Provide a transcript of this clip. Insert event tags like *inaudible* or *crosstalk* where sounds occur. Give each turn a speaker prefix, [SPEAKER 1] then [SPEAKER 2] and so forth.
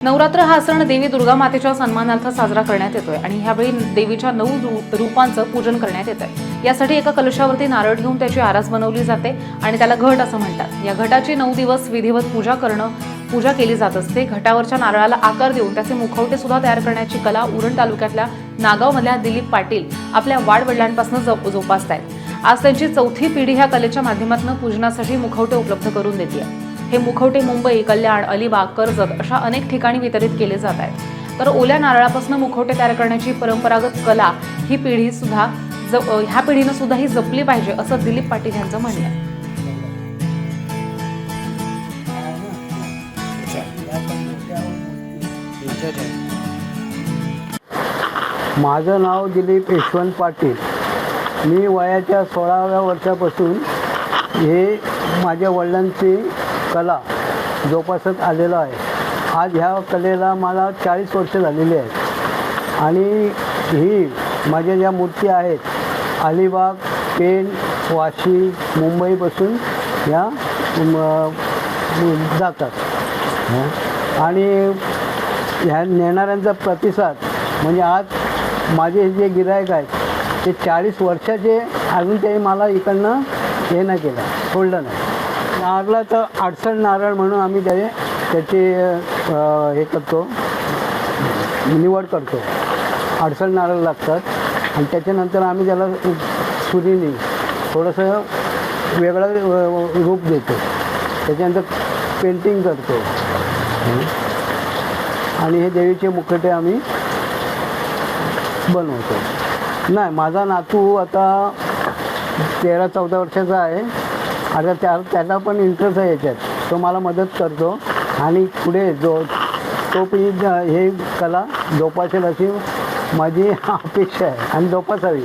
[SPEAKER 1] नवरात्र हा सण देवी दुर्गा मातेच्या सन्मानार्थ साजरा करण्यात येतोय आणि ह्यावेळी देवीच्या नऊ रूपांचं पूजन करण्यात येत आहे यासाठी एका कलशावरती नारळ ठेवून त्याची आरास बनवली जाते आणि त्याला घट असं म्हणतात. या घटाची नऊ दिवस विधिवत पूजा करणं पूजा केली जात असते. घटावरच्या नारळाला आकार देऊन त्याचे मुखवटे सुद्धा तयार करण्याची कला उरण तालुक्यातल्या नागावमधल्या दिलीप पाटील आपल्या वाडवडिलांपासून जोपासत आहेत आज त्यांची चौथी पिढी ह्या कलेच्या माध्यमातून पूजनासाठी मुखवटे उपलब्ध करून देते हे मुखवटे मुंबई कल्याण अलिबाग कर्जत अशा अनेक ठिकाणी वितरित केले जात आहेत. तर ओल्या नारळापासून मुखवटे तयार करण्याची परंपरागत कला ही पिढी सुद्धा जप ह्या पिढीनं सुद्धा ही जपली पाहिजे असं दिलीप पाटील यांचं म्हणणं आहे.
[SPEAKER 2] माझं नाव दिलीप यशवंत पाटील. मी वयाच्या सोळाव्या वर्षापासून हे माझ्या वडिलांची कला जोपासत आलेलो आहे. आज ह्या कलेला मला चाळीस वर्ष झालेली आहेत. आणि ही माझ्या ज्या मूर्ती आहेत अलिबाग पेण वाशी मुंबईपासून ह्या जातात. आणि ह्या नेणाऱ्यांचा प्रतिसाद म्हणजे आज माझे जे गिरायक आहेत ते चाळीस वर्षाचे अजून ते मला इकडनं हे नाही केलं सोडलं नाही. नारळाचं अडसण नारळ म्हणून आम्ही त्याचे त्याची हे करतो. निवड करतो. अडसण नारळ लागतात. आणि त्याच्यानंतर आम्ही त्याला सुरीने थोडंसं वेगळं रूप देतो. त्याच्यानंतर पेंटिंग करतो. आणि हे देवीचे मुखटे आम्ही बनवतो. नाही माझा नातू आता तेरा चौदा वर्षाचा आहे. आता त्या त्याला पण इंटरेस्ट आहे याच्यात. तो मला मदत करतो. आणि पुढे जो तो पण हे कला जोपासेल अशी माझी *laughs* अपेक्षा आहे. आणि जोपासावी.